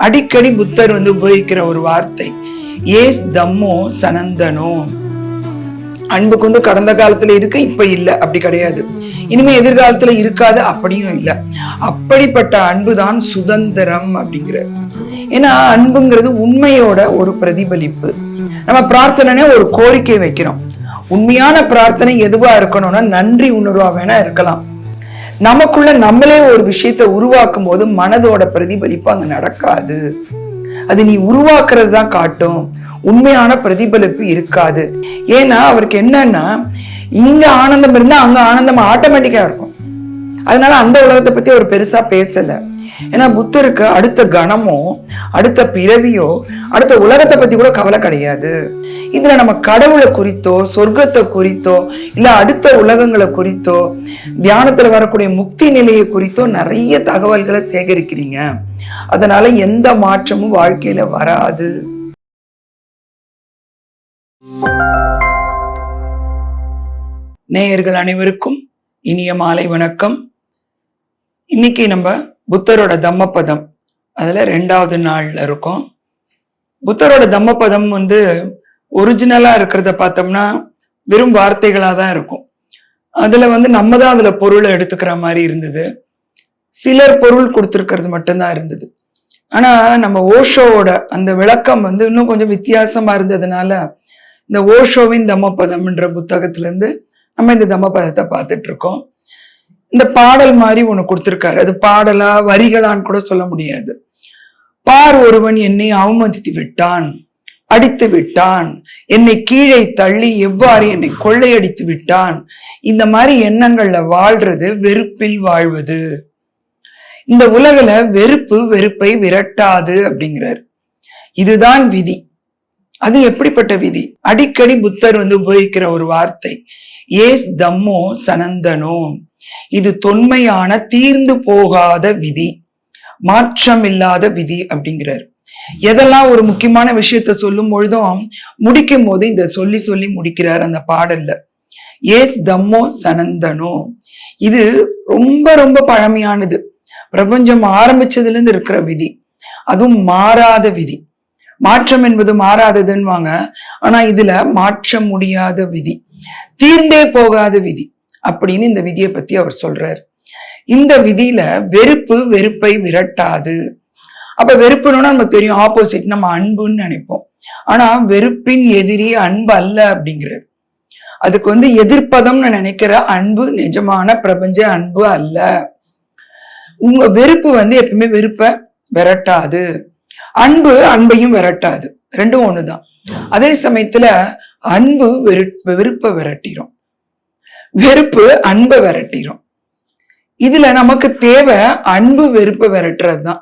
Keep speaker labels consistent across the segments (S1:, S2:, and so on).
S1: அடிக்கடி புத்தர் வந்து உபயோகிக்கிற ஒரு வார்த்தை. ஏஸ் தம்மோ சனந்தனோ. அன்புக்கு வந்து கடந்த காலத்துல இருக்கு இப்ப இல்ல. அப்படி கிடையாது. இனிமே எதிர்காலத்துல இருக்காது அப்படியும் இல்ல. அப்படிப்பட்ட அன்புதான் சுதந்திரம் அப்படிங்கிறது ஏன்னா அன்புங்கிறது உண்மையோட ஒரு பிரதிபலிப்பு. நம்ம பிரார்த்தனைனே ஒரு கோரிக்கை வைக்கிறோம். உண்மையான பிரார்த்தனை எதுவா இருக்கணும்னா நன்றி உணர்வா வேணா இருக்கலாம். நமக்குள்ள நம்மளே ஒரு விஷயத்த உருவாக்கும் போது மனதோட பிரதிபலிப்பு அங்க நடக்காது. அது நீ உருவாக்குறது தான் காட்டும். உண்மையான பிரதிபலிப்பு இருக்காது. ஏன்னா அவருக்கு என்னன்னா இங்க ஆனந்தம் இருந்தா அங்க ஆனந்தம் ஆட்டோமேட்டிக்கா இருக்கும். அதனால அந்த உலகத்தை பத்தி அவர் பெருசா பேசல. ஏன்னா புத்தருக்கு அடுத்த கணமோ அடுத்த பிறவியோ அடுத்த உலகத்தை பத்தி கூட கவலை கிடையாது. இதுல நம்ம கடவுளை குறித்தோ சொர்க்கத்தை குறித்தோ இல்ல அடுத்த உலகங்களை குறித்தோ தியானத்துல வரக்கூடிய முக்தி நிலையை குறித்தோ நிறைய தகவல்களை சேகரிக்கிறீங்க. அதனால எந்த மாற்றமும் வாழ்க்கையில வராது. நேயர்கள் அனைவருக்கும் இனிய மாலை வணக்கம். இன்னைக்கு நம்ம புத்தரோட தம்மபதம். அதுல ரெண்டாவது நாள்ல இருக்கோம். புத்தரோட தம்மபதம் வந்து ஒரிஜினலா இருக்கிறத பார்த்தோம்னா வெறும் வார்த்தைகளாக தான் இருக்கும். அதில் வந்து நம்ம தான் அதில் பொருளை எடுத்துக்கிற மாதிரி இருந்தது. சிலர் பொருள் கொடுத்துருக்கிறது மட்டும்தான் இருந்தது. ஆனால் நம்ம ஓஷோவோட அந்த விளக்கம் வந்து இன்னும் கொஞ்சம் வித்தியாசமாக இருந்ததுனால இந்த ஓஷோவின் தம்மபதம்ன்ற புத்தகத்திலேருந்து நம்ம இந்த தம்மபதத்தை பார்த்துட்டு இருக்கோம் இந்த பாடல் மாதிரி ஒன்று கொடுத்துருக்காரு. அது பாடலா வரிகளான்னு கூட சொல்ல முடியாது. பார் ஒருவன் என்னை அவமதித்து விட்டான். அடித்து விட்டான். என்னை கீழே தள்ளி எவ்வாறு என்னை கொள்ளையடித்து விட்டான்? இந்த மாதிரி எண்ணங்கள்ல வாழ்றது வெறுப்பில் வாழ்வது. இந்த உலகில் வெறுப்பு வெறுப்பை விரட்டாது அப்படிங்கிறார். இதுதான் விதி. அது எப்படிப்பட்ட விதி? அடிக்கடி புத்தர் வந்து உபயோகிக்கிற ஒரு வார்த்தை. ஏஸ் தம்மோ சனந்தனோ. இது தொன்மையான தீர்ந்து போகாத விதி. மாற்றம் இல்லாத விதி அப்படிங்கிறார். எதெல்லாம் ஒரு முக்கியமான விஷயத்த சொல்லும் பொழுதும் முடிக்கும் போது இந்த சொல்லி சொல்லி முடிக்கிறார் அந்த பாடல்ல. ஏஸ் தம்மோ சனந்தனோ. இது ரொம்ப ரொம்ப பழமையானது. பிரபஞ்சம் ஆரம்பிச்சதுல இருந்து இருக்கிற விதி. அதுவும் மாறாத விதி. மாற்றம் என்பது மாறாததுன்னுவாங்க. ஆனா இதுல மாற்ற முடியாத விதி. தீர்ந்தே போகாத விதி அப்படின்னு இந்த விதியை பத்தி அவர் சொல்றார். இந்த விதியில வெறுப்பு வெறுப்பை விரட்டாது. அப்ப வெறுப்புன்னு நமக்கு தெரியும் ஆப்போசிட் நம்ம அன்புன்னு நினைப்போம். ஆனா வெறுப்பின் எதிரி அன்பு அல்ல அப்படிங்கிறது. அதுக்கு வந்து எதிர்ப்பதம்னு நினைக்கிற அன்பு நிஜமான பிரபஞ்ச அன்பு அல்ல. உங்க வெறுப்பு வந்து எப்பவுமே வெறுப்பை விரட்டாது. அன்பு அன்பையும் விரட்டாது. ரெண்டும் ஒண்ணுதான். அதே சமயத்துல அன்பு வெறு வெறுப்பை விரட்டிரும். வெறுப்பு அன்பை விரட்டிரும். இதுல நமக்கு தேவை அன்பு வெறுப்பை விரட்டுறது தான்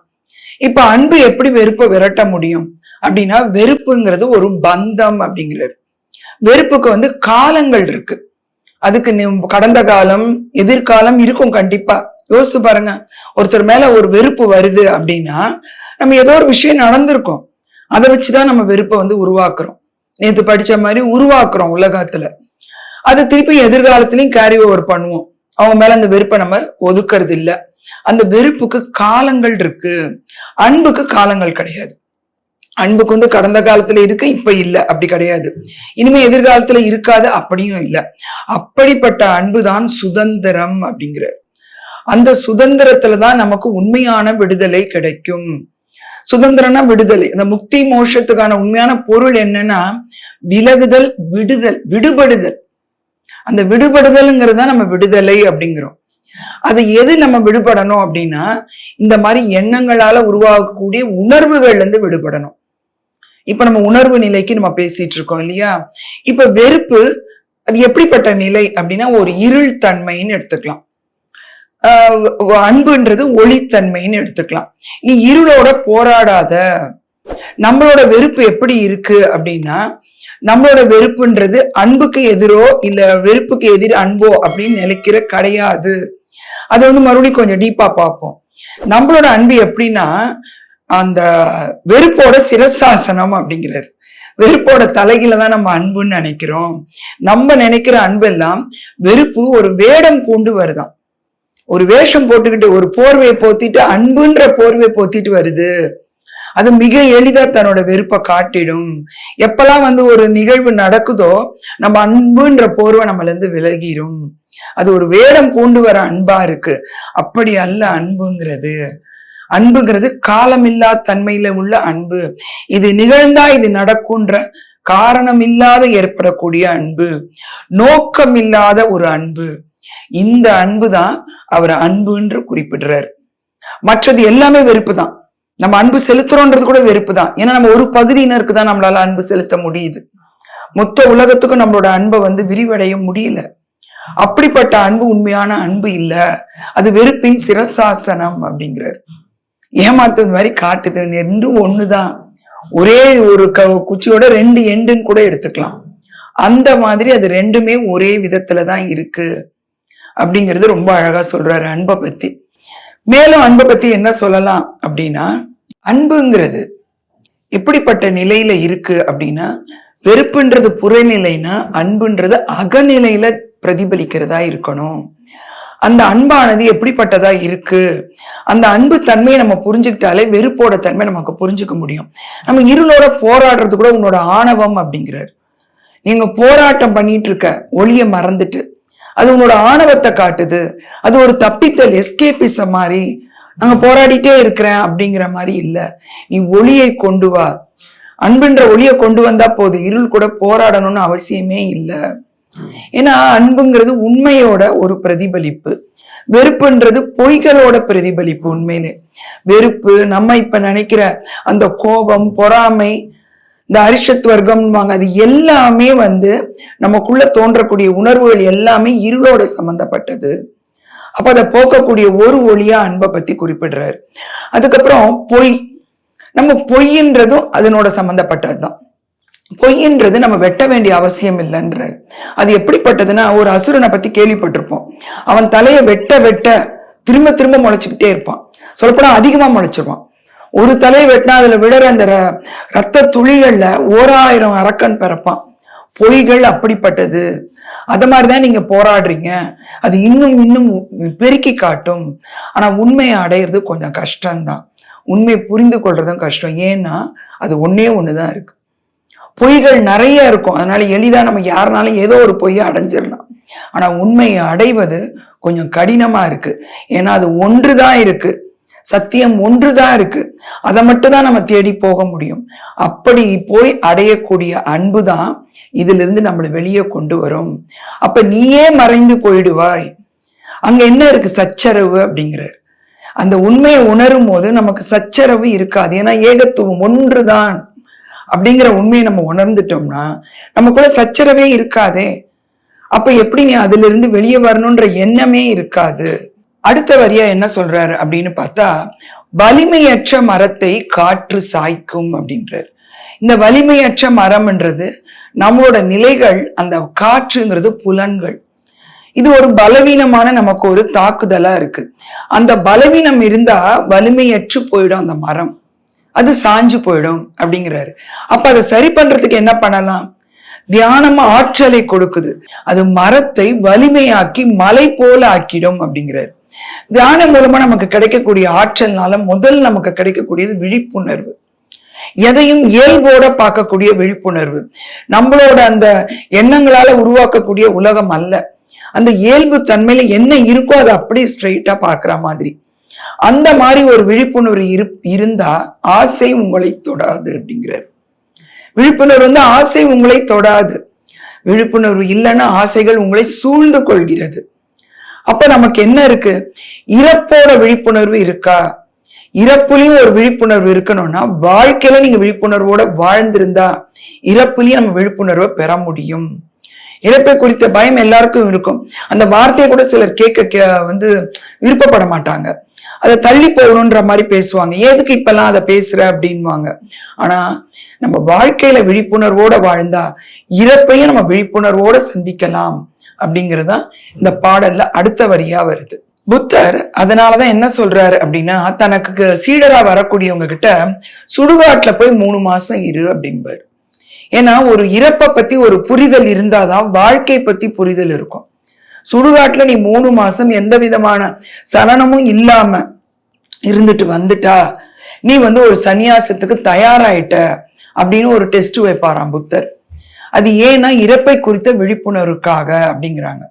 S1: இப்ப அன்பு எப்படி வெறுப்பை விரட்ட முடியும்? அப்படின்னா வெறுப்புங்கிறது ஒரு பந்தம் அப்படிங்கிறது. வெறுப்புக்கு வந்து காலங்கள் இருக்கு. அதுக்கு கடந்த காலம் எதிர்காலம் இருக்கும் கண்டிப்பா. யோசிச்சு பாருங்க. ஒருத்தர் மேல ஒரு வெறுப்பு வருது அப்படின்னா நம்ம ஏதோ ஒரு விஷயம் நடந்திருக்கோம். அதை வச்சுதான் நம்ம வெறுப்பை வந்து உருவாக்குறோம். நேத்து படிச்ச மாதிரி உருவாக்குறோம் உலகத்துல. அது திருப்பி எதிர்காலத்திலையும் கேரி ஓவர் பண்ணுவோம். அவங்க மேல அந்த வெறுப்பை நம்ம ஒதுக்குறது இல்லை அந்த வெறுப்புக்கு காலங்கள் இருக்கு. அன்புக்கு காலங்கள் கிடையாது. அன்புக்கு வந்து கடந்த காலத்துல இருக்கு இப்ப இல்ல. அப்படி கிடையாது. இனிமே எதிர்காலத்துல இருக்காது அப்படியும் இல்ல. அப்படிப்பட்ட அன்புதான் சுதந்திரம் அப்படிங்கிற அந்த சுதந்திரத்துல தான் நமக்கு உண்மையான விடுதலை கிடைக்கும். சுதந்திரம்னா விடுதலை. இந்த முக்தி மோஷத்துக்கான உண்மையான பொருள் என்னன்னா விலகுதல் விடுதல் விடுபடுதல். அந்த விடுபடுதல்ங்கிறது தான் நம்ம விடுதலை அப்படிங்கிறோம். அது எது நம்ம விடுபடணும் அப்படின்னா இந்த மாதிரி எண்ணங்களால உருவாகக்கூடிய உணர்வுகள்ல இருந்து விடுபடணும். இப்ப நம்ம உணர்வு நிலைக்கு நம்ம பேசிட்டு இருக்கோம் இல்லையா? இப்ப வெறுப்பு அது எப்படிப்பட்ட நிலை அப்படின்னா ஒரு இருள் தன்மைன்னு எடுத்துக்கலாம். அன்புன்றது ஒளித்தன்மைன்னு எடுத்துக்கலாம். நீ இருளோட போராடாத. நம்மளோட வெறுப்பு எப்படி இருக்கு அப்படின்னா நம்மளோட வெறுப்புன்றது அன்புக்கு எதிரோ இல்ல வெறுப்புக்கு எதிர் அன்போ அப்படின்னு நினைக்கிற கிடையாது. அதை வந்து மறுபடியும் கொஞ்சம் டீப்பா பார்ப்போம். நம்மளோட அன்பு எப்படின்னா அந்த வெறுப்போட சிரசாசனம் அப்படிங்கிறாரு. வெறுப்போட தலைகில தான் நம்ம அன்புன்னு நினைக்கிறோம். நம்ம நினைக்கிற அன்பெல்லாம் வெறுப்பு ஒரு வேடம் பூண்டு வருதாம் ஒரு வேஷம் போட்டுக்கிட்டு ஒரு போர்வையை போத்திட்டு அன்புன்ற போர்வையை போத்திட்டு வருது. அது மிக எளிதா தன்னோட வெறுப்பை காட்டிடும். எப்பெல்லாம் வந்து ஒரு நிகழ்வு நடக்குதோ நம்ம அன்புன்ற போர்வை நம்மள இருந்து விலகிடும் அது ஒரு வேடம் பூண்டு வர அன்பா இருக்கு. அப்படி அல்ல அன்புங்கிறது. அன்புங்கிறது காலமில்லா தன்மையில உள்ள அன்பு. இது நிகழ்ந்தா இது நடக்கும்ன்ற காரணம் இல்லாத ஏற்படக்கூடிய அன்பு. நோக்கம் இல்லாத ஒரு அன்பு. இந்த அன்பு தான் அவர் அன்புன்று குறிப்பிடுறார். மற்றது எல்லாமே வெறுப்பு தான் நம்ம அன்பு செலுத்துறோன்றது கூட வெறுப்பு தான் ஏன்னா நம்ம ஒரு பகுதியினருக்கு தான் நம்மளால அன்பு செலுத்த முடியுது. மொத்த உலகத்துக்கும் நம்மளோட அன்பை வந்து விரிவடைய முடியல. அப்படிப்பட்ட அன்பு உண்மையான அன்பு இல்ல. அது வெறுப்பின் சிரசாசனம் அப்படிங்கிறார். ஏமாத்துறது மாதிரி காட்டுது. ரெண்டும் ஒண்ணுதான். ஒரே ஒரு க குச்சியோட ரெண்டு எண்டுன்னு கூட எடுத்துக்கலாம். அந்த மாதிரி அது ரெண்டுமே ஒரே விதத்துல தான் இருக்கு. அப்படிங்கிறது ரொம்ப அழகா சொல்றாரு அன்பை பத்தி. மேலும் அன்பை பத்தி என்ன சொல்லலாம் அப்படின்னா அன்புங்கிறது எப்படிப்பட்ட நிலையில இருக்கு அப்படின்னா வெறுப்புன்றது புறநிலைனா அன்புன்றது அகநிலையில பிரதிபலிக்கிறதா இருக்கணும். அந்த அன்பானது எப்படிப்பட்டதா இருக்கு? அந்த அன்பு தன்மையை நம்ம புரிஞ்சுக்கிட்டாலே வெறுப்போட தன்மை நமக்கு புரிஞ்சுக்க முடியும். நம்ம இருளோட போராடுறது கூட உன்னோட ஆணவம் அப்படிங்கிறார். நீங்க போராட்டம் பண்ணிட்டு இருக்க ஒளிய மறந்துட்டு அது உன்னோட ஆணவத்தை காட்டுது. அது ஒரு தப்பித்தல் எஸ்கேபிசம் மாதிரி. நாங்க போராடிட்டே இருக்கிறேன் அப்படிங்கிற மாதிரி இல்ல. நீ ஒளியை கொண்டு வா. அன்புன்ற ஒளியை கொண்டு வந்தா போது இருள் கூட போராடணும்னு அவசியமே இல்லை. ஏன்னா அன்புங்கிறது உண்மையோட ஒரு பிரதிபலிப்பு. வெறுப்புன்றது பொய்களோட பிரதிபலிப்பு உண்மையிலே. வெறுப்பு நம்ம இப்ப நினைக்கிற அந்த கோபம் பொறாமை இந்த அரிஷத் வர்க்கம்வாங்க அது எல்லாமே வந்து நமக்குள்ள தோன்றக்கூடிய உணர்வுகள் எல்லாமே இருளோட சம்பந்தப்பட்டது. அப்போ அதை போக்கக்கூடிய ஒரு ஒளியா அன்பை பத்தி குறிப்பிடுறாரு. அதுக்கப்புறம் பொய். நம்ம பொய்ன்றதும் அதனோட சம்பந்தப்பட்டதுதான். பொய்ன்றது நம்ம வெட்ட வேண்டிய அவசியம் இல்லைன்றார். அது எப்படிப்பட்டதுன்னா ஒரு அசுரனை பத்தி கேள்விப்பட்டிருப்போம். அவன் தலையை வெட்ட வெட்ட திரும்ப திரும்ப முளைச்சிக்கிட்டே இருப்பான். சொல்லப்போனா அதிகமா முளைச்சிருவான். ஒரு தலை வெட்டினா அதில் விடுற அந்த ர- ரத்த துளிகளில் ஓராயிரம் அரக்கன் பிறப்பான். பொய்கள் அப்படிப்பட்டது. அத மாதிரிதான் நீங்கள் போராடுறீங்க. அது இன்னும் இன்னும் பெருக்கி காட்டும். ஆனால் உண்மையை அடையிறது கொஞ்சம் கஷ்டம்தான். உண்மையை புரிந்து கொள்றதும் கஷ்டம். ஏன்னா அது ஒன்றே ஒன்று தான் இருக்கு. பொய்கள் நிறைய இருக்கும். அதனால எளிதாக நம்ம யாருனாலும் ஏதோ ஒரு பொய்யை அடைஞ்சிடலாம். ஆனால் உண்மையை அடைவது கொஞ்சம் கடினமாக இருக்குது ஏன்னா அது ஒன்று தான் இருக்குது சத்தியம் ஒன்றுதான் இருக்கு. அதை மட்டும் தான் நம்ம தேடி போக முடியும். அப்படி போய் அடையக்கூடிய அன்பு தான் இதுல இருந்து நம்மளை வெளியே கொண்டு வரும். அப்ப நீயே மறைந்து போயிடுவாய். அங்க என்ன இருக்கு? சச்சரவு அப்படிங்கிறார். அந்த உண்மையை உணரும் போது நமக்கு சச்சரவு இருக்காது. ஏன்னா ஏகத்துவம் ஒன்றுதான் அப்படிங்கிற உண்மையை நம்ம உணர்ந்துட்டோம்னா நமக்குள்ள சச்சரவே இருக்காதே. அப்ப எப்படி நீ அதுல இருந்து வெளியே வரணும்ன்ற எண்ணமே இருக்காது. அடுத்த வரியா என்ன சொல்றாரு அப்படின்னு பார்த்தா வலிமையற்ற மரத்தை காற்று சாய்க்கும் அப்படின்றார். இந்த வலிமையற்ற மரம்ன்றது நம்மளோட நிலைகள் அந்த காற்றுங்கிறது புலன்கள். இது ஒரு பலவீனமான நமக்கு ஒரு தாக்குதலா இருக்கு. அந்த பலவீனம் இருந்தா வலிமையற்று போயிடும் அந்த மரம். அது சாஞ்சு போயிடும் அப்படிங்கிறாரு. அப்ப அதை சரி பண்றதுக்கு என்ன பண்ணலாம்? தியானம் ஆற்றலை கொடுக்குது. அது மரத்தை வலிமையாக்கி மலை போல ஆக்கிடும் அப்படிங்கிறாரு. தியானம் மூலமா நமக்கு கிடைக்கக்கூடிய ஆற்றல்னால முதல் நமக்கு கிடைக்கக்கூடியது விழிப்புணர்வு. எதையும் இயல்போட பார்க்கக்கூடிய விழிப்புணர்வு. நம்மளோட அந்த எண்ணங்களால உருவாக்கக்கூடிய உலகம் அல்ல. அந்த இயல்பு தன்மையில என்ன இருக்கோ அதை அப்படியே ஸ்ட்ரெயிட்டா பார்க்குற மாதிரி. அந்த மாதிரி ஒரு விழிப்புணர்வு இரு இருந்தா ஆசை உங்களை தொடாது அப்படிங்கிறார். விழிப்புணர்வு வந்து ஆசை உங்களை தொடாது. விழிப்புணர்வு இல்லைன்னா ஆசைகள் உங்களை சூழ்ந்து கொள்கிறது. அப்ப நமக்கு என்ன இருக்கு? இறப்போட விழிப்புணர்வு இருக்கா? இறப்புலயும் ஒரு விழிப்புணர்வு இருக்கணும்னா வாழ்க்கையில நீங்க விழிப்புணர்வோட வாழ்ந்திருந்தா இறப்புலயும் நம்ம விழிப்புணர்வை பெற முடியும். இறப்பை குறித்த பயம் எல்லாருக்கும் இருக்கும். அந்த வார்த்தையை கூட சிலர் கேட்க கே- வந்து விருப்பப்பட மாட்டாங்க. அதை தள்ளி போகணுன்ற மாதிரி பேசுவாங்க. எதுக்கு இப்பெல்லாம் அதை பேசுற? அப்படின்வாங்க. ஆனா நம்ம வாழ்க்கையில விழிப்புணர்வோட வாழ்ந்தா இறப்பையும் நம்ம விழிப்புணர்வோட சந்திக்கலாம். அப்படிங்கறதுதான் இந்த பாடல்ல அடுத்த வரியா வருது. புத்தர் அதனாலதான் என்ன சொல்றாரு அப்படின்னா தனக்கு சீடரா வரக்கூடியவங்க கிட்ட சுடுகாட்டுல போய் மூணு மாசம் இரு அப்படிம்பாரு. ஏன்னா ஒரு இறப்பை பத்தி ஒரு புரிதல் இருந்தாதான் வாழ்க்கை பத்தி புரிதல் இருக்கும். சுடுகாட்டுல நீ மூணு மாசம் எந்த விதமான சலனமும் இல்லாம இருந்துட்டு வந்துட்டா நீ வந்து ஒரு சந்நியாசத்துக்கு தயாராயிட்ட அப்படின்னு ஒரு டெஸ்ட் வைப்பாராம் புத்தர். அது ஏன்னா இறப்பை குறித்த விழிப்புணர்வுக்காக அப்படிங்கிறாங்க.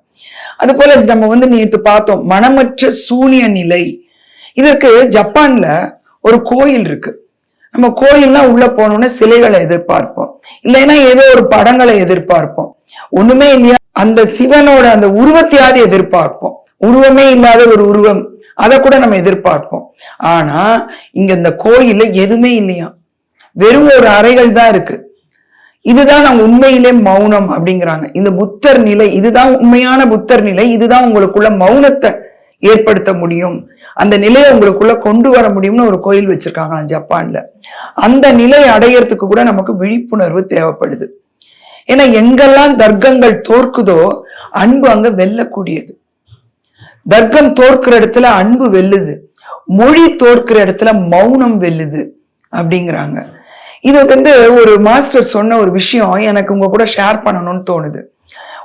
S1: அது போல நம்ம வந்து நேத்து பார்த்தோம் மனமற்ற சூனிய நிலை. இதற்கு ஜப்பான்ல ஒரு கோயில் இருக்கு. நம்ம கோயில்லாம் உள்ள போனோம்னா சிலைகளை எதிர்பார்ப்போம். இல்லைன்னா ஏதோ ஒரு படங்களை எதிர்பார்ப்போம். ஒண்ணுமே இல்லையா? அந்த சிவனோட அந்த உருவத்தையாவது எதிர்பார்ப்போம். உருவமே இல்லாத ஒரு உருவம். அதை கூட நம்ம எதிர்பார்ப்போம். ஆனா இங்க இந்த கோயில்ல எதுவுமே இல்லையா? வெறும் ஒரு அறைகள் தான் இருக்கு. இதுதான் நான் உண்மையிலே மௌனம் அப்படிங்கிறாங்க. இந்த புத்தர் நிலை இதுதான் உண்மையான புத்தர் நிலை இதுதான் உங்களுக்குள்ள மௌனத்தை ஏற்படுத்த முடியும். அந்த நிலையை உங்களுக்குள்ள கொண்டு வர முடியும்னு ஒரு கோயில் வச்சிருக்காங்க ஜப்பான்ல. அந்த நிலை அடையறதுக்கு கூட நமக்கு விழிப்புணர்வு தேவைப்படுது. ஏன்னா எங்கெல்லாம் தர்க்கங்கள் தோற்குதோ அன்பு அங்க வெல்லக்கூடியது. தர்க்கம் தோற்கிற இடத்துல அன்பு வெல்லுது. மொழி தோற்கிற இடத்துல மௌனம் வெல்லுது அப்படிங்கிறாங்க. இது வந்து ஒரு மாஸ்டர் சொன்ன ஒரு விஷயம் எனக்கு உங்க கூட ஷேர் பண்ணணும்னு தோணுது.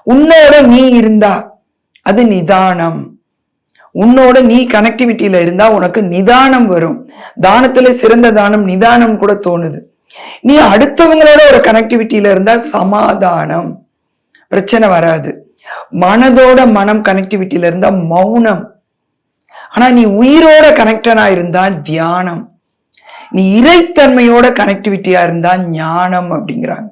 S1: உன்னோட நீ இருந்தா அது நிதானம். உன்னோட நீ கனெக்டிவிட்டியில இருந்தா உனக்கு நிதானம் வரும். தானத்துல சிறந்த தானம் நிதானம் கூட தோணுது. நீ அடுத்தவங்களோட ஒரு கனெக்டிவிட்டியில இருந்தா சமாதானம். பிரச்சனை வராது. மனதோட மனம் கனெக்டிவிட்டியில இருந்தா மௌனம். ஆனா நீ உயிரோட கனெக்டனா இருந்தா தியானம். நீ இறைத்தன்மையோட கனெக்டிவிட்டியா இருந்தா ஞானம் அப்படிங்கிறாங்க.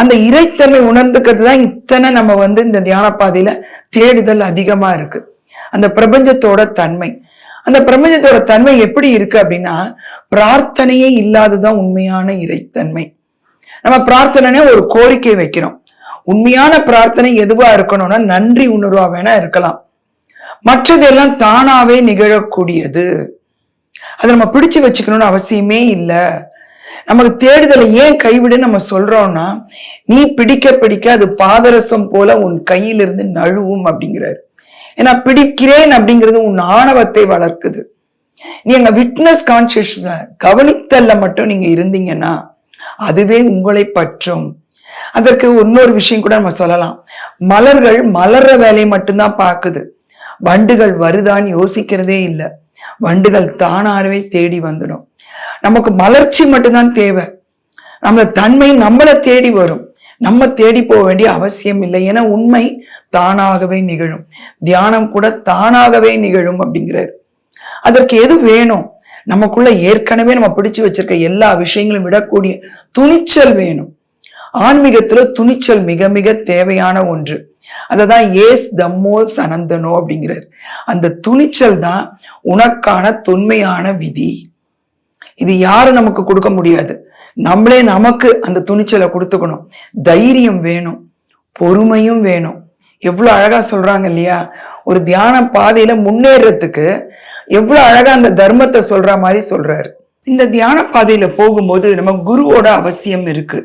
S1: அந்த இறைத்தன்மை உணர்ந்துக்கிறது தான் இத்தனை நம்ம வந்து இந்த தியான பாதையில தேடுதல் அதிகமா இருக்கு. அந்த பிரபஞ்சத்தோட தன்மை. அந்த பிரபஞ்சத்தோட தன்மை எப்படி இருக்கு அப்படின்னா பிரார்த்தனையே இல்லாததான் உண்மையான இறைத்தன்மை. நம்ம பிரார்த்தனைனே ஒரு கோரிக்கை வைக்கிறோம். உண்மையான பிரார்த்தனை எதுவா இருக்கணும்னா நன்றி உணர்வா வேணா இருக்கலாம். மற்றதெல்லாம் தானாவே நிகழக்கூடியது. அதை நம்ம பிடிச்சு வச்சுக்கணும்னு அவசியமே இல்லை. நமக்கு தேடுதலை ஏன் கைவிடுன்னு நம்ம சொல்றோம்னா நீ பிடிக்க பிடிக்க அது பாதரசம் போல உன் கையிலிருந்து நழுவும் அப்படிங்கிறாரு. ஏன்னா பிடிக்கிறேன் அப்படிங்கிறது உன் ஆணவத்தை வளர்க்குது. நீ அங்க விட்னஸ் கான்சியஸ்ல கவனித்தல்ல மட்டும் நீங்க இருந்தீங்கன்னா அதுவே உங்களை பற்றும். அதற்கு இன்னொரு விஷயம் கூட நம்ம சொல்லலாம். மலர்கள் மலர்ற வேலையை மட்டும்தான் பார்க்குது. வண்டுகள் வருதான்னு யோசிக்கிறதே இல்லை. வண்டுகள் தானாகவே தேடி வந்துடும். நமக்கு மலர்ச்சி மட்டும்தான் தேவை. நம்ம தன்மை நம்மளை தேடி வரும். நம்ம தேடி போக வேண்டிய அவசியம் இல்லை ஏன்னா உண்மை தானாகவே நிகழும். தியானம் கூட தானாகவே நிகழும் அப்படிங்கிறார். அதற்கு எது வேணும்? நமக்குள்ள ஏற்கனவே நம்ம பிடிச்சு வச்சிருக்க எல்லா விஷயங்களும் விடக்கூடிய துணிச்சல் வேணும். ஆன்மீகத்துல துணிச்சல் மிக மிக தேவையான ஒன்று. அததான் ஏஸ் தம்மோஸ் அனந்தனோ அப்படிங்கிறார். அந்த துணிச்சல் தான் உனக்கான தொன்மையான விதி. இது யாரும் நமக்கு கொடுக்க முடியாது? நம்மளே நமக்கு அந்த துணிச்சலை கொடுத்துக்கணும். தைரியம் வேணும். பொறுமையும் வேணும். எவ்வளவு அழகா சொல்றாங்க இல்லையா? ஒரு தியான பாதையில முன்னேறத்துக்கு எவ்வளவு அழகா அந்த தர்மத்தை சொல்ற மாதிரி சொல்றாரு. இந்த தியான பாதையில போகும்போது நம்ம குருவோட அவசியம் இருக்கு.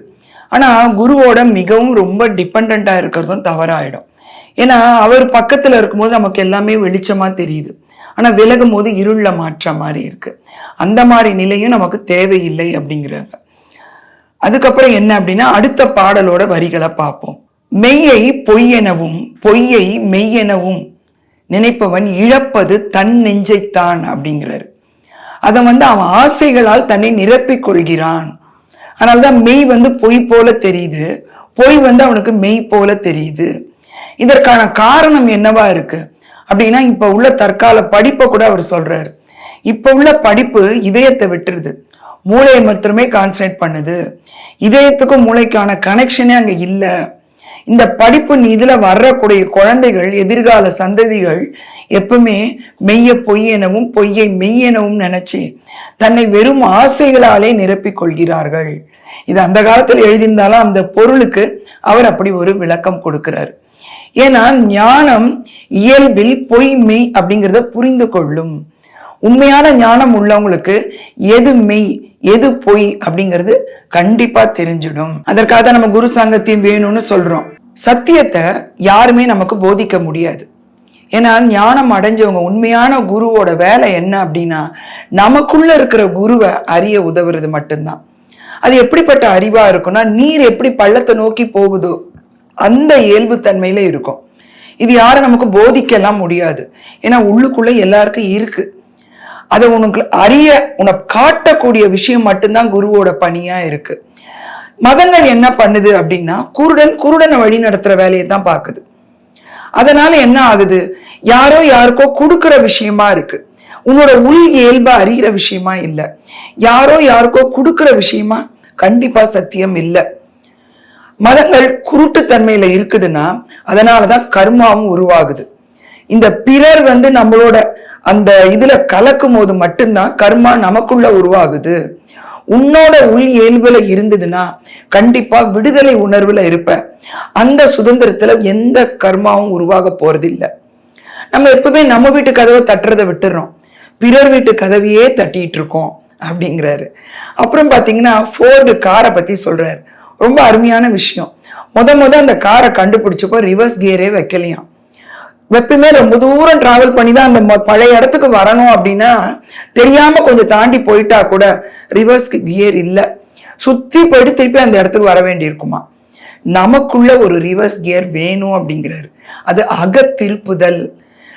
S1: ஆனால் குருவோட மிகவும் ரொம்ப டிபெண்ட்டாக இருக்கிறதும் தவறாயிடும். ஏன்னா அவர் பக்கத்தில் இருக்கும்போது நமக்கு எல்லாமே வெளிச்சமாக தெரியுது. ஆனால் விலகும் போது இருளில் மாற்ற மாதிரி இருக்குது அந்த மாதிரி நிலையும் நமக்கு தேவையில்லை அப்படிங்கிறாங்க. அதுக்கப்புறம் என்ன அப்படின்னா அடுத்த பாடலோட வரிகளை பார்ப்போம். மெய்யை பொய்யெனவும் பொய்யை மெய்யெனவும் நினைப்பவன் இழப்பது தன் நெஞ்சைத்தான் அப்படிங்கிறாரு. அதை வந்து அவன் ஆசைகளால் தன்னை நிரப்பிக் கொள்கிறான். அதனால்தான் மெய் வந்து பொய் போல தெரியுது. பொய் வந்து அவனுக்கு மெய் போல தெரியுது. இதற்கான காரணம் என்னவா இருக்கு? அப்படின்னா இப்போ உள்ள தற்கால படிப்பை கூட அவர் சொல்றாரு. இப்போ உள்ள படிப்பு இதயத்தை விட்டுருது. மூளையை மட்டுமே கான்சன்ட்ரேட் பண்ணுது. இதயத்துக்கும் மூளைக்கான கனெக்ஷனே அங்கே இல்லை. இந்த படிப்பு இதில் வரக்கூடிய குழந்தைகள் எதிர்கால சந்ததிகள் எப்பவுமே மெய்ய பொய் எனவும் பொய்யை மெய் எனவும் நினைச்சு தன்னை வெறும் ஆசைகளாலே நிரப்பிக் கொள்கிறார்கள். இது அந்த காலத்தில் எழுதியிருந்தாலும் அந்த பொருளுக்கு அவர் அப்படி ஒரு விளக்கம் கொடுக்கிறார். ஏன்னா ஞானம் இயல்பில் பொய் மெய் அப்படிங்கிறத புரிந்து கொள்ளும். உண்மையான ஞானம் உள்ளவங்களுக்கு எது மெய் எது பொய் அப்படிங்கிறது கண்டிப்பா தெரிஞ்சிடும். அதற்காக தான் நம்ம குரு சங்கத்தையும் வேணும்னு சொல்றோம். சத்தியத்தை யாருமே நமக்கு போதிக்க முடியாது. ஏன்னா ஞானம் அடைஞ்சவங்க உண்மையான குருவோட வேலை என்ன அப்படின்னா நமக்குள்ள இருக்கிற குருவை அறிய உதவுறது மட்டும்தான். அது எப்படிப்பட்ட அறிவா இருக்கும்னா நீர் எப்படி பள்ளத்தை நோக்கி போகுதோ அந்த இயல்பு தன்மையில இருக்கும். இது யாரும் நமக்கு போதிக்கலாம் முடியாது. ஏன்னா உள்ளுக்குள்ள எல்லாருக்கும் இருக்கு. அதை உனக்கு அறிய உனக்கு காட்டக்கூடிய விஷயம் மட்டும்தான் குருவோட பணியா இருக்குது மதங்கள் என்ன பண்ணுது அப்படின்னா குருடன் குருடனை வழி நடத்துகிற வேலையை தான் பார்க்குது. அதனால என்ன ஆகுது? யாரோ யாருக்கோ கொடுக்குற விஷயமா இருக்கு. உன்னோட உள் இயல்பை அறிகிற விஷயமா இல்லை. யாரோ யாருக்கோ கொடுக்குற விஷயமா கண்டிப்பா சத்தியம் இல்லை. மதங்கள் குருட்டுத்தன்மையில இருக்குதுன்னா அதனாலதான் கர்மாவும் உருவாகுது. இந்த பிறர் வந்து நம்மளோட அந்த இதுல கலக்கும் போது மட்டும்தான் கர்மா நமக்குள்ள உருவாகுது. உன்னோட உள் இயல்புல இருந்ததுன்னா கண்டிப்பா விடுதலை உணர்வுல இருப்ப. அந்த சுதந்திரத்துல எந்த கர்மாவும் உருவாக போறதில்ல. நம்ம எப்பவுமே நம்ம வீட்டு கதவை தட்டுறதை விட்டுறோம். பிறர் வீட்டு கதவையே தட்டிட்டு இருக்கோம் அப்படிங்கிறாரு. அப்புறம் பாத்தீங்கன்னா ஃபோர்டு காரை பத்தி சொல்றாரு. ரொம்ப அருமையான விஷயம். முத முத அந்த காரை கண்டுபிடிச்சப்போ ரிவர்ஸ் கியரே வைக்கலையாம். எப்பயுமே ரொம்ப தூரம் டிராவல் பண்ணி தான் அந்த பழைய இடத்துக்கு வரணும் அப்படின்னா தெரியாம கொஞ்சம் தாண்டி போயிட்டா கூட ரிவர்ஸ்க்கு கியர் இல்லை. சுத்தி போயிட்டு திருப்பி அந்த இடத்துக்கு வர வேண்டியிருக்குமா? நமக்குள்ள ஒரு ரிவர்ஸ் கியர் வேணும் அப்படிங்கிறாரு. அது அகத்திருப்புதல்.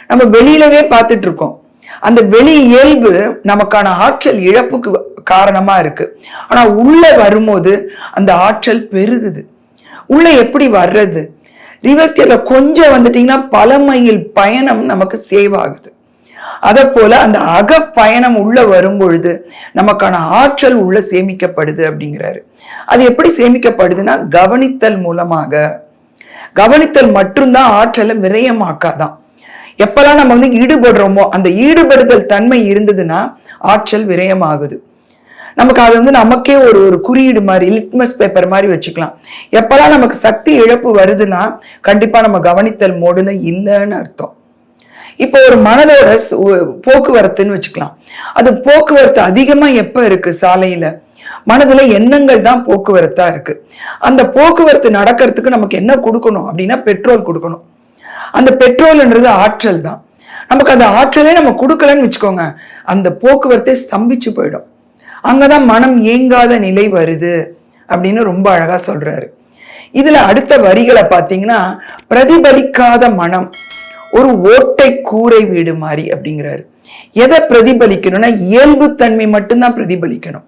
S1: நம்ம வெளியிலவே பார்த்துட்டு இருக்கோம் அந்த வெளி இயல்பு நமக்கான ஆற்றல் இழப்புக்கு காரணமா இருக்கு. ஆனா உள்ள வரும்போது அந்த ஆற்றல் பெருகுது. உள்ள எப்படி வர்றது? ரிவர்ஸ் கேர்ல கொஞ்சம் வந்துட்டீங்கன்னா பல மைல் பயணம் நமக்கு சேவ் ஆகுது. அதை போல அந்த அக பயணம் உள்ள வரும் பொழுது நமக்கான ஆற்றல் உள்ள சேமிக்கப்படுது அப்படிங்கிறாரு. அது எப்படி சேமிக்கப்படுதுன்னா கவனித்தல் மூலமாக. கவனித்தல் மட்டும்தான் ஆற்றலை விரயமாக்காதான். எப்பெல்லாம் நம்ம வந்து ஈடுபடுறோமோ அந்த ஈடுபடுதல் தன்மை இருந்ததுன்னா ஆற்றல் விரயமாகுது. நமக்கு அது வந்து நமக்கே ஒரு ஒரு குறியீடு மாதிரி லிட்மஸ் பேப்பர் மாதிரி வச்சுக்கலாம். எப்பெல்லாம் நமக்கு சக்தி இழப்பு வருதுன்னா கண்டிப்பாக நம்ம கவனித்தல் மோடுன்னு இல்லைன்னு அர்த்தம். இப்போ ஒரு மனதோட போக்குவரத்துன்னு வச்சுக்கலாம். அது போக்குவரத்து அதிகமாக எப்போ இருக்குது சாலையில்? மனதில் எண்ணங்கள் தான் போக்குவரத்தாக இருக்குது அந்த போக்குவரத்து நடக்கிறதுக்கு நமக்கு என்ன கொடுக்கணும் அப்படின்னா பெட்ரோல் கொடுக்கணும். அந்த பெட்ரோல்ன்றது ஆற்றல் தான். நமக்கு அந்த ஆற்றலே நம்ம கொடுக்கலன்னு வச்சுக்கோங்க அந்த போக்குவரத்தை ஸ்தம்பிச்சு போயிடும். அங்கதான் மனம் ஏங்காத நிலை வருது அப்படின்னு ரொம்ப அழகாக சொல்கிறாரு இதில் அடுத்த வரிகளை பார்த்தீங்கன்னா பிரதிபலிக்காத மனம் ஒரு ஓட்டை கூரை வீடு மாதிரி அப்படிங்கிறாரு. எதை பிரதிபலிக்கணும்னா இயல்புத்தன்மை மட்டும்தான் பிரதிபலிக்கணும்.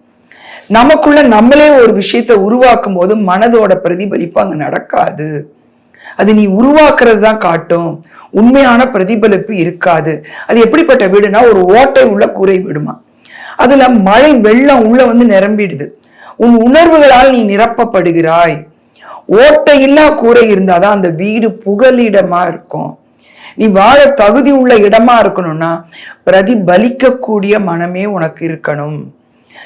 S1: நமக்குள்ள நம்மளே ஒரு விஷயத்தை உருவாக்கும் போது மனதோட பிரதிபலிப்பு அங்கே நடக்காது. அது நீ உருவாக்குறது தான் காட்டும். உண்மையான பிரதிபலிப்பு இருக்காது. அது எப்படிப்பட்ட வீடுனா ஒரு ஓட்டை உள்ள கூரை வீடுமா. அதுல மழை வெள்ளம் உள்ள வந்து நிரம்பிடுது. உன் உணர்வுகளால் நீ நிரப்பப்படுகிறாய். ஓட்டையில்லா கூரை இருந்தாதான் அந்த வீடு புகலிடமா இருக்கும். நீ வாழ தகுதி உள்ள இடமா இருக்கணும்னா பிரதிபலிக்கக்கூடிய மனமே உனக்கு இருக்கணும்.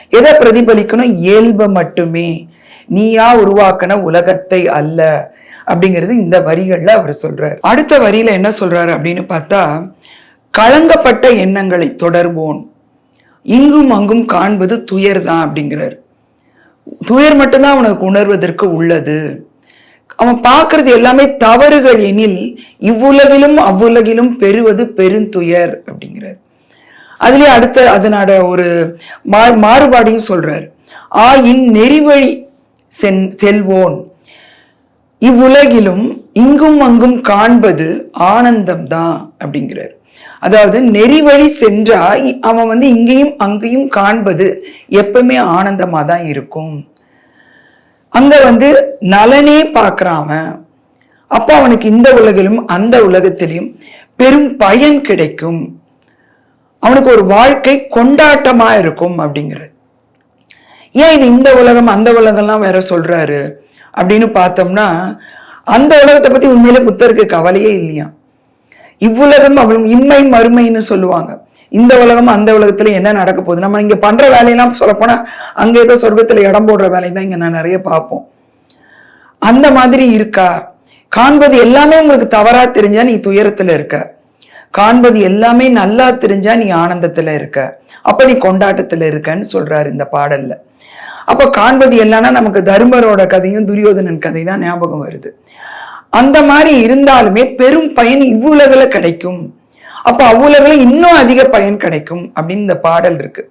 S1: எதை பிரதிபலிக்கணும்? இயல்பை மட்டுமே. நீயா உருவாக்கின உலகத்தை அல்ல அப்படிங்கிறது இந்த வரிகள்ல அவர் சொல்றாரு. அடுத்த வரியில என்ன சொல்றாரு அப்படின்னு பார்த்தா கலங்கப்பட்ட எண்ணங்களை தொடர்வோன் இங்கும் அங்கும் காண்பது துயர் தான் அப்படிங்கிறார். துயர் மட்டும்தான் அவனுக்கு உணர்வதற்கு உள்ளது. அவன் பார்க்கறது எல்லாமே தவறுகள் எனில் இவ்வுலகிலும் அவ்வுலகிலும் பெறுவது பெருந்துயர் அப்படிங்கிறார். அதுலேயே அடுத்த அதனோட ஒரு மா மாறுபாடையும் சொல்றார். ஆயின் நெறிவழி சென் செல்வோன். இவ்வுலகிலும் இங்கும் அங்கும் காண்பது ஆனந்தம்தான் அப்படிங்கிறார். அதாவது நெறிவழி சென்றா அவன் வந்து இங்கேயும் அங்கேயும் காண்பது எப்பவுமே ஆனந்தமாக தான் இருக்கும். அங்கே வந்து நலனே பார்க்குறான் அவன். அப்போ அவனுக்கு இந்த உலகிலும் அந்த உலகத்திலையும் பெரும் பயன் கிடைக்கும். அவனுக்கு ஒரு வாழ்க்கை கொண்டாட்டமாக இருக்கும் அப்படிங்கிறது. ஏன் இது இந்த உலகம் அந்த உலகம்லாம் வேற சொல்கிறாரு அப்படின்னு பார்த்தோம்னா அந்த உலகத்தை பற்றி உண்மையிலே புத்தருக்கு கவலையே இல்லையா இவ்வுலகம் அவளும் இம்மை மறுமைன்னு சொல்லுவாங்க. இந்த உலகம் அந்த உலகத்துல என்ன நடக்க போகுது? நம்ம இங்க பண்ற வேலையெல்லாம் சொல்லப்போனா அங்க ஏதோ சொர்க்கத்துல இடம் போடுற வேலை தான் இங்க நான் நிறைய பார்ப்போம். அந்த மாதிரி இருக்கா? காண்பது எல்லாமே உங்களுக்கு தவறா தெரிஞ்சா நீ துயரத்துல இருக்க. காண்பது எல்லாமே நல்லா தெரிஞ்சா நீ ஆனந்தத்துல இருக்க. அப்ப நீ கொண்டாட்டத்துல இருக்கன்னு சொல்றாரு இந்த பாடல்ல. அப்ப காண்பது எல்லாம்னா நமக்கு தர்மரோட கதையும் துரியோதனன் கதை தான் ஞாபகம் வருது. அந்த மாதிரி இருந்தாலுமே பெரும் பயன் இவ்வுலகில் கிடைக்கும். அப்போ அவ்வுலகில் இன்னும் அதிக பயன் கிடைக்கும் அப்படின்னு இந்த பாடல் இருக்கு.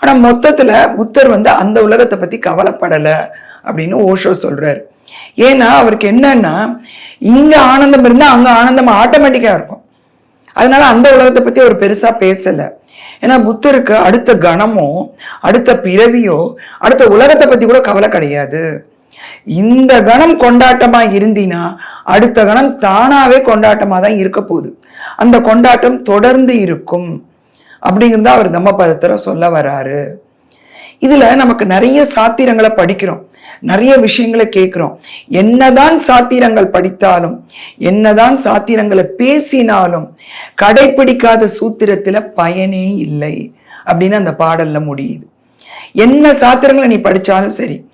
S1: ஆனால் மொத்தத்தில் புத்தர் வந்து அந்த உலகத்தை பற்றி கவலைப்படலை அப்படின்னு ஓஷோ சொல்றாரு. ஏன்னா அவருக்கு என்னன்னா இங்க ஆனந்தம் இருந்தால் அங்கே ஆனந்தம் ஆட்டோமேட்டிக்காக இருக்கும். அதனால அந்த உலகத்தை பற்றி அவர் பெருசாக பேசலை. ஏன்னா புத்தருக்கு அடுத்த கணமோ அடுத்த பிறவியோ அடுத்த உலகத்தை பற்றி கூட கவலை கிடையாது. இந்த கணம் கொண்டாட்டமா இருந்தினா அடுத்த கணம் தானாவே கொண்டாட்டமா தான் இருக்க போகுது. அந்த கொண்டாட்டம் தொடர்ந்து இருக்கும். அப்படிங்கிறத அவர் தம்மபதத்தில் சொல்ல வராரு. இதுல நமக்கு நிறைய சாத்திரங்களை படிக்கிறோம். நிறைய விஷயங்களை கேட்குறோம். என்னதான் சாத்திரங்கள் படித்தாலும் என்னதான் சாத்திரங்களை பேசினாலும் கடைபிடிக்காத சூத்திரத்துல பயனே இல்லை அப்படின்னு அந்த பாடல்ல முடியுது. என்ன சாத்திரங்களை நீ படிச்சாலும் சரி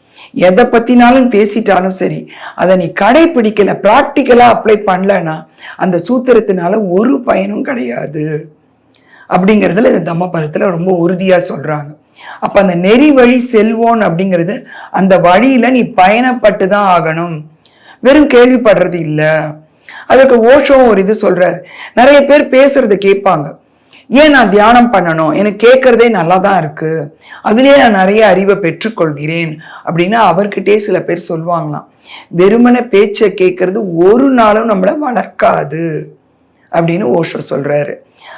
S1: எதை பற்றினாலும் பேசிட்டாலும் சரி அதை நீ கடைப்பிடிக்கலை ப்ராக்டிக்கலாக அப்ளை பண்ணலன்னா அந்த சூத்திரத்தினால ஒரு பயனும் கிடையாது. அப்படிங்கிறதுல இந்த தம்மபதத்தில் ரொம்ப உறுதியாக சொல்கிறாங்க அப்போ அந்த நெறி வழி செல்வோன் அப்படிங்கிறது அந்த வழியில் நீ பயணப்பட்டு தான் ஆகணும். வெறும் கேள்விப்படுறது இல்லை. அதுக்கு ஓஷோ ஒரு இது சொல்கிறார் நிறைய பேர் பேசுறதை கேட்பாங்க. ஏன் நான் தியானம் பண்ணணும்? எனக்கு கேட்கறதே நல்லா தான் இருக்கு. அதுலேயே நான் நிறைய அறிவை பெற்றுக்கொள்கிறேன் அப்படின்னு அவர்கிட்டே சில பேர் சொல்லுவாங்களாம். வெறுமனை பேச்சை கேட்கறது ஒரு நாளும் நம்மளை வளர்க்காது அப்படின்னு ஓஷோ சொல்றாரு.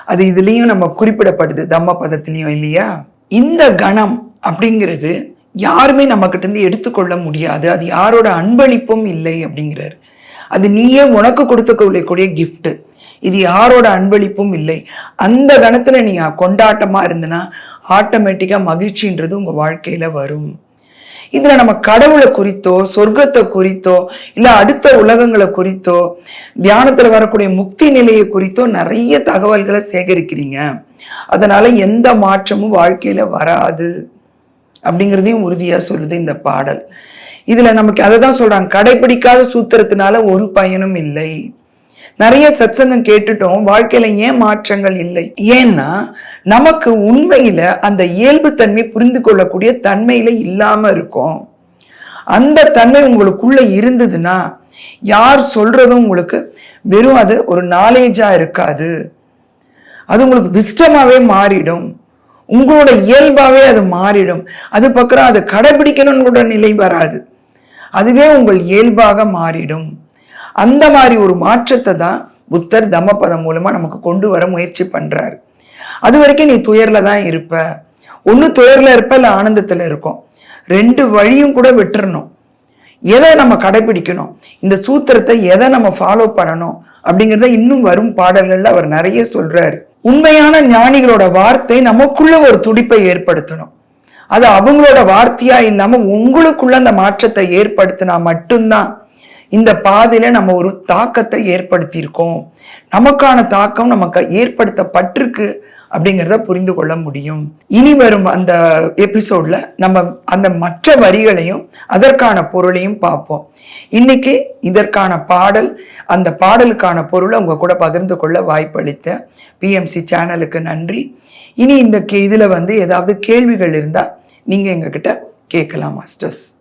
S1: அது இதுலேயும் நம்ம குறிப்பிடப்படுது தம்ம பதத்திலையும் இல்லையா? இந்த கணம் அப்படிங்கிறது யாருமே நம்ம கிட்ட இருந்து எடுத்துக்கொள்ள முடியாது. அது யாரோட அன்பளிப்பும் இல்லை அப்படிங்கிறாரு. அது நீயே உனக்கு கொடுத்துக்கொள்ளக்கூடிய கிஃப்ட்டு இது யாரோட அன்பளிப்பும் இல்லை. அந்த கணத்தில் நீங்கள் கொண்டாட்டமாக இருந்தனா ஆட்டோமேட்டிக்காக மகிழ்ச்சின்றது உங்கள் வாழ்க்கையில் வரும். இதில் நம்ம கடவுளை குறித்தோ சொர்க்கத்தை குறித்தோ இல்லை அடுத்த உலகங்களை குறித்தோ தியானத்தில் வரக்கூடிய முக்தி நிலையை குறித்தோ நிறைய தகவல்களை சேகரிக்கிறீங்க. அதனால் எந்த மாற்றமும் வாழ்க்கையில் வராது. அப்படிங்கிறதையும் உறுதியாக சொல்லுது இந்த பாடல். இதில் நமக்கு அதை தான் சொல்கிறாங்க கடைபிடிக்காத சூத்திரத்தினால ஒரு பயனும் இல்லை. நிறைய சத்சங்கம் கேட்டுட்டோம். வாழ்க்கையில ஏன் மாற்றங்கள் இல்லை? ஏன்னா நமக்கு உண்மையில அந்த இயல்புத்தன்மை புரிந்து கொள்ளக்கூடிய தன்மையில இல்லாம இருக்கும். அந்த தன்மை உங்களுக்குள்ள இருந்ததுன்னா யார் சொல்றதும் உங்களுக்கு வெறும் அது ஒரு நாலேஜா இருக்காது. அது உங்களுக்கு விஷ்டமாவே மாறிடும். உங்களோட இயல்பாவே அது மாறிடும். அது பக்கம் அதை கடைபிடிக்கணும்னு கூட நிலை வராது. அதுவே உங்கள் இயல்பாக மாறிடும். அந்த மாதிரி ஒரு மாற்றத்தை தான் புத்தர் தம்மபதம் மூலமாக நமக்கு கொண்டு வர முயற்சி பண்ணுறாரு அது வரைக்கும் நீ துயரில் தான் இருப்ப. ஒன்று துயரில் இருப்ப இல்லை ஆனந்தத்தில் இருக்கும். ரெண்டு வழியும் கூட விட்டுறணும். எதை நம்ம கடைபிடிக்கணும்? இந்த சூத்திரத்தை எதை நம்ம ஃபாலோ பண்ணணும்? அப்படிங்கிறத இன்னும் வரும் பாடல்களில் அவர் நிறைய சொல்கிறாரு உண்மையான ஞானிகளோட வார்த்தை நமக்குள்ள ஒரு துடிப்பை ஏற்படுத்தணும். அது அவங்களோட வார்த்தையா இல்லாமல் உங்களுக்குள்ள அந்த மாற்றத்தை ஏற்படுத்தினா மட்டும்தான் இந்த பாதையில் நம்ம ஒரு தாக்கத்தை ஏற்படுத்தியிருக்கோம். நமக்கான தாக்கம் நமக்கு ஏற்படுத்தப்பட்டிருக்கு அப்படிங்கிறத புரிந்து கொள்ள முடியும். இனி வரும் அந்த எபிசோடில் நம்ம அந்த மற்ற வரிகளையும் அதற்கான பொருளையும் பார்ப்போம். இன்னைக்கு இதற்கான பாடல் அந்த பாடலுக்கான பொருளை உங்கள் கூட பகிர்ந்து கொள்ள வாய்ப்பளித்த பிஎம்சி சேனலுக்கு நன்றி. இனி இந்த கே- வந்து ஏதாவது கேள்விகள் இருந்தால் நீங்கள் எங்ககிட்ட கேட்கலாம் மாஸ்டர்ஸ்